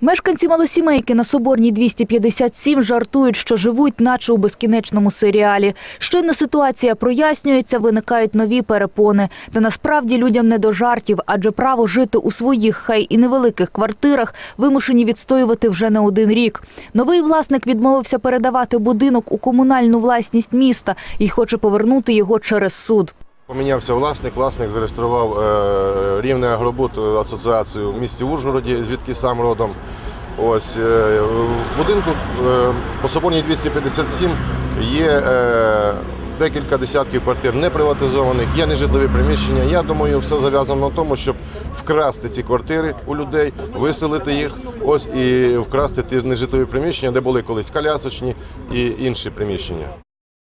Мешканці малосімейки на Соборній 257 жартують, що живуть наче у безкінечному серіалі. Щойно ситуація прояснюється, виникають нові перепони. Та насправді людям не до жартів, адже право жити у своїх, хай і невеликих квартирах вимушені відстоювати вже не один рік. Новий власник відмовився передавати будинок у комунальну власність міста і хоче повернути його через суд. Помінявся власник, власник зареєстрував е, рівне агробут асоціацію в місті Ужгороді, звідки сам родом. Ось е, в будинку е, по Соборній 257 є е, декілька десятків квартир не приватизованих, є нежитлові приміщення. Я думаю, все зав'язано на тому, щоб вкрасти ці квартири у людей, виселити їх, ось і вкрасти ті нежитлові приміщення, де були колись колясочні і інші приміщення.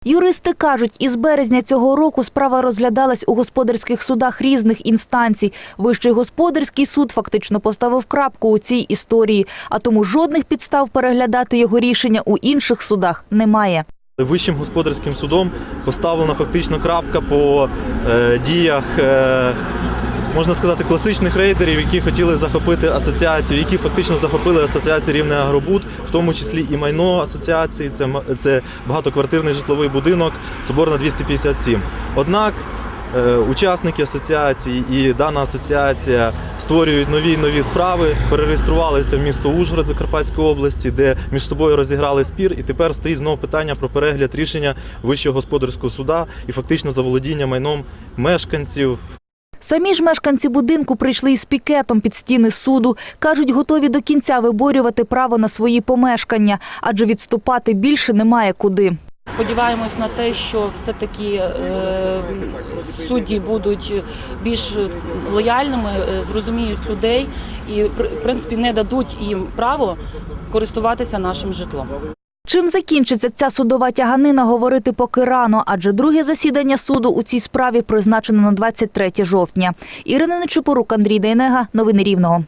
Юристи кажуть, із березня цього року справа розглядалась у господарських судах різних інстанцій. Вищий господарський суд фактично поставив крапку у цій історії, а тому жодних підстав переглядати його рішення у інших судах немає. Вищим господарським судом поставлена фактично крапка по е, діях, е, можна сказати, класичних рейдерів, які хотіли захопити асоціацію, які фактично захопили асоціацію рівне Агробуд, в тому числі і майно асоціації. Це, це багатоквартирний житловий будинок Соборна 257. Однак е, учасники асоціації і дана асоціація створюють нові нові справи, перереєструвалися в місто Ужгород Закарпатської області, де між собою розіграли спір, і тепер стоїть знову питання про перегляд рішення Вищого господарського суда і фактично заволодіння майном мешканців Самі ж мешканці будинку прийшли із пікетом під стіни суду. Кажуть, готові до кінця виборювати право на свої помешкання, адже відступати більше немає куди. Сподіваємось на те, що все-таки е, судді будуть більш лояльними, е, зрозуміють людей і в принципі не дадуть їм право користуватися нашим житлом. Чим закінчиться ця судова тяганина, говорити поки рано, адже друге засідання суду у цій справі призначено на 23 жовтня. Ірина Нечупорук, Андрій Дейнега. Новини Рівного.